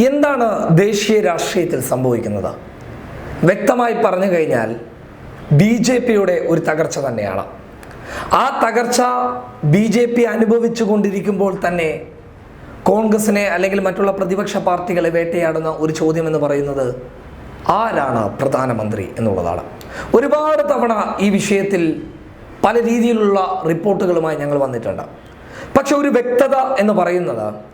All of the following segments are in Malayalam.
എന്താണ് ദേശീയ രാഷ്ട്രീയത്തിൽ സംഭവിക്കുന്നത്? വ്യക്തമായി പറഞ്ഞു കഴിഞ്ഞാൽ ബി ജെ പിയുടെ ഒരു തകർച്ച തന്നെയാണ്. ആ തകർച്ച ബി ജെ പി അനുഭവിച്ചു കൊണ്ടിരിക്കുമ്പോൾ തന്നെ കോൺഗ്രസിനെ അല്ലെങ്കിൽ മറ്റുള്ള പ്രതിപക്ഷ പാർട്ടികളെ വേട്ടയാടുന്ന ഒരു ചോദ്യം എന്ന് പറയുന്നത് ആരാണ് പ്രധാനമന്ത്രി എന്നുള്ളതാണ്. ഒരുപാട് തവണ ഈ വിഷയത്തിൽ പല രീതിയിലുള്ള റിപ്പോർട്ടുകളുമായി ഞങ്ങൾ വന്നിട്ടുണ്ട്. പക്ഷെ ഒരു വ്യക്തത എന്ന് പറയുന്നത്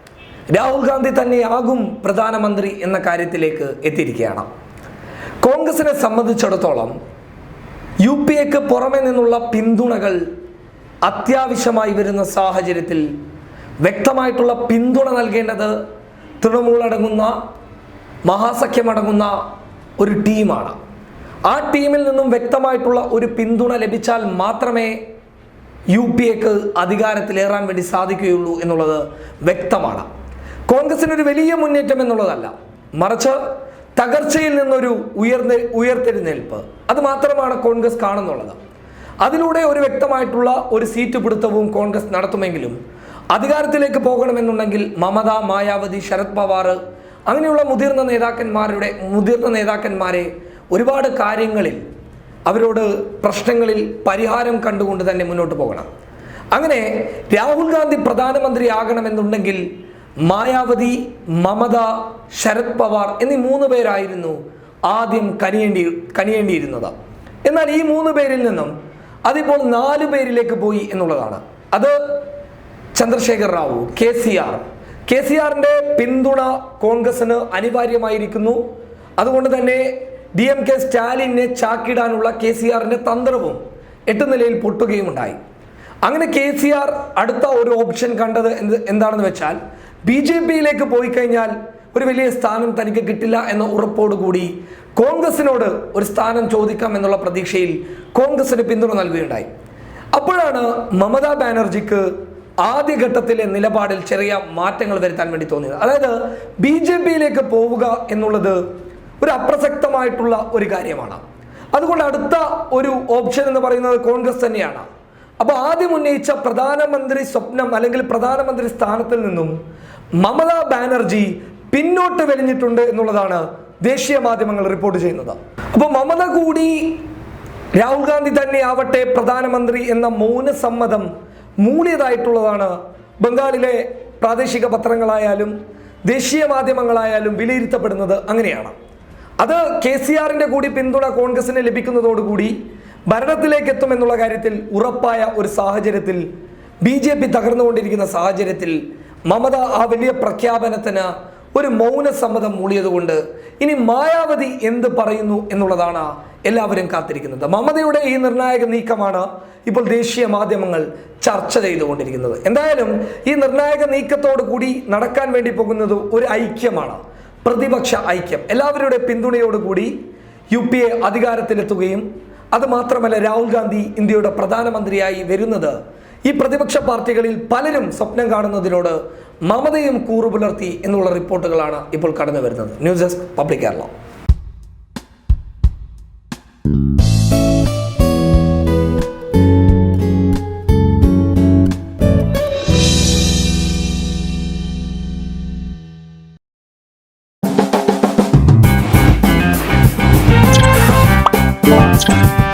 രാഹുൽ ഗാന്ധി തന്നെയാകും പ്രധാനമന്ത്രി എന്ന കാര്യത്തിലേക്ക് എത്തിയിരിക്കുകയാണ്. കോൺഗ്രസിനെ സംബന്ധിച്ചിടത്തോളം യു പി എക്ക് പുറമെ നിന്നുള്ള പിന്തുണകൾ അത്യാവശ്യമായി വരുന്ന സാഹചര്യത്തിൽ വ്യക്തമായിട്ടുള്ള പിന്തുണ നൽകേണ്ടത് തൃണമൂൽ അടങ്ങുന്ന മഹാസഖ്യമടങ്ങുന്ന ഒരു ടീമാണ്. ആ ടീമിൽ നിന്നും വ്യക്തമായിട്ടുള്ള ഒരു പിന്തുണ ലഭിച്ചാൽ മാത്രമേ യു പി എക്ക് അധികാരത്തിലേറാൻ വേണ്ടി സാധിക്കുകയുള്ളൂ എന്നുള്ളത് വ്യക്തമാണ്. കോൺഗ്രസിന് ഒരു വലിയ മുന്നേറ്റം എന്നുള്ളതല്ല. മറിച്ച് തകർച്ചയിൽ നിന്നൊരു ഉയർന്ന ഉയർത്തെഴുന്നേൽപ്പ്. അത് മാത്രമാണ് കോൺഗ്രസ് കാണുന്നുള്ളത്. അതിലൂടെ ഒരു വ്യക്തമായിട്ടുള്ള ഒരു സീറ്റ് പിടുത്തവും കോൺഗ്രസ് നടത്തുമെങ്കിലും അധികാരത്തിലേക്ക് പോകണമെന്നുണ്ടെങ്കിൽ മമത മായാവതി ശരത് പവാർ അങ്ങനെയുള്ള മുതിർന്ന നേതാക്കന്മാരുടെ മുതിർന്ന നേതാക്കന്മാരെ ഒരുപാട് കാര്യങ്ങളിൽ അവരോട് പ്രശ്നങ്ങളിൽ പരിഹാരം കണ്ടുകൊണ്ട് തന്നെ മുന്നോട്ട് പോകണം. അങ്ങനെ രാഹുൽ ഗാന്ധി പ്രധാനമന്ത്രിയാകണമെന്നുണ്ടെങ്കിൽ മായാവതി മമത ശരത് പവാർ എന്നീ മൂന്ന് പേരായിരുന്നു ആദ്യം കനിയേണ്ടി കനിയേണ്ടിയിരുന്നത്. എന്നാൽ ഈ മൂന്ന് പേരിൽ നിന്നും അതിപ്പോൾ നാല് പേരിലേക്ക് പോയി എന്നുള്ളതാണ്. അത് Chandrashekar Rao K C R. K C ആറിന്റെ പിന്തുണ കോൺഗ്രസിന് അനിവാര്യമായിരിക്കുന്നു. അതുകൊണ്ട് തന്നെ ഡി എം കെ സ്റ്റാലിനെ ചാക്കിടാനുള്ള കെ സി ആറിന്റെ തന്ത്രവും എട്ട് നിലയിൽ പൊട്ടുകയും ഉണ്ടായി അങ്ങനെ കെ സി ആർ അടുത്ത ഒരു ഓപ്ഷൻ കണ്ടത് എന്ത് എന്താണെന്ന് വെച്ചാൽ ബി ജെ പിയിലേക്ക് പോയി കഴിഞ്ഞാൽ ഒരു വലിയ സ്ഥാനം തനിക്ക് കിട്ടില്ല എന്ന ഉറപ്പോടുകൂടി കോൺഗ്രസിനോട് ഒരു സ്ഥാനം ചോദിക്കാം എന്നുള്ള പ്രതീക്ഷയിൽ കോൺഗ്രസിന് പിന്തുണ നൽകുകയുണ്ടായി. അപ്പോഴാണ് മമതാ ബാനർജിക്ക് ആദ്യഘട്ടത്തിലെ നിലപാടിൽ ചെറിയ മാറ്റങ്ങൾ വരുത്താൻ വേണ്ടി തോന്നിയത്. അതായത് ബി ജെ പിയിലേക്ക് പോവുക എന്നുള്ളത് ഒരു അപ്രസക്തമായിട്ടുള്ള ഒരു കാര്യമാണ്. അതുകൊണ്ട് അടുത്ത ഒരു ഓപ്ഷൻ എന്ന് പറയുന്നത് കോൺഗ്രസ് തന്നെയാണ്. അപ്പോൾ ആദ്യം ഉന്നയിച്ച പ്രധാനമന്ത്രി സ്വപ്നം അല്ലെങ്കിൽ പ്രധാനമന്ത്രി സ്ഥാനത്തിൽ നിന്നും മമതാ ബാനർജി പിന്നോട്ട് വലിഞ്ഞിട്ടുണ്ട് എന്നുള്ളതാണ് ദേശീയ മാധ്യമങ്ങൾ റിപ്പോർട്ട് ചെയ്യുന്നത്. അപ്പോൾ മമത കൂടി രാഹുൽ ഗാന്ധി തന്നെ ആവട്ടെ പ്രധാനമന്ത്രി എന്ന മൗന മൗനസമ്മതം മൂളിയതായിട്ടുള്ളതാണ്. ബംഗാളിലെ പ്രാദേശിക പത്രങ്ങളായാലും ദേശീയ മാധ്യമങ്ങളായാലും വിലയിരുത്തപ്പെടുന്നത് അങ്ങനെയാണ്. അത് കെ സി ആറിന്റെ കൂടി പിന്തുണ കോൺഗ്രസിന് ലഭിക്കുന്നതോടുകൂടി ഭരണത്തിലേക്ക് എത്തുമെന്നുള്ള കാര്യത്തിൽ ഉറപ്പായ ഒരു സാഹചര്യത്തിൽ ബി ജെ പി തകർന്നുകൊണ്ടിരിക്കുന്ന സാഹചര്യത്തിൽ മമത ആ വലിയ പ്രഖ്യാപനത്തിന് ഒരു മൗനസമ്മതം മൂളിയതുകൊണ്ട് ഇനി മായാവതി എന്ത് പറയുന്നു എന്നുള്ളതാണ് എല്ലാവരും കാത്തിരിക്കുന്നത്. മമതയുടെ ഈ നിർണായക നീക്കമാണ് ഇപ്പോൾ ദേശീയ മാധ്യമങ്ങൾ ചർച്ച ചെയ്തുകൊണ്ടിരിക്കുന്നത്. എന്തായാലും ഈ നിർണായക നീക്കത്തോടു കൂടി നടക്കാൻ വേണ്ടി പോകുന്നത് ഒരു ഐക്യമാണ്. പ്രതിപക്ഷ ഐക്യം. എല്ലാവരുടെ പിന്തുണയോടുകൂടി യു പി എ അധികാരത്തിലെത്തുകയും അത് മാത്രമല്ല രാഹുൽ ഗാന്ധി ഇന്ത്യയുടെ പ്രധാനമന്ത്രിയായി വരുന്നത്. ഈ പ്രതിപക്ഷ പാർട്ടികളിൽ പലരും സ്വപ്നം കാണുന്നതിനോട് മമതയും കൂറുപുലർത്തി എന്നുള്ള റിപ്പോർട്ടുകളാണ് ഇപ്പോൾ കടന്നു വരുന്നത് news desk public Kerala. Podcast.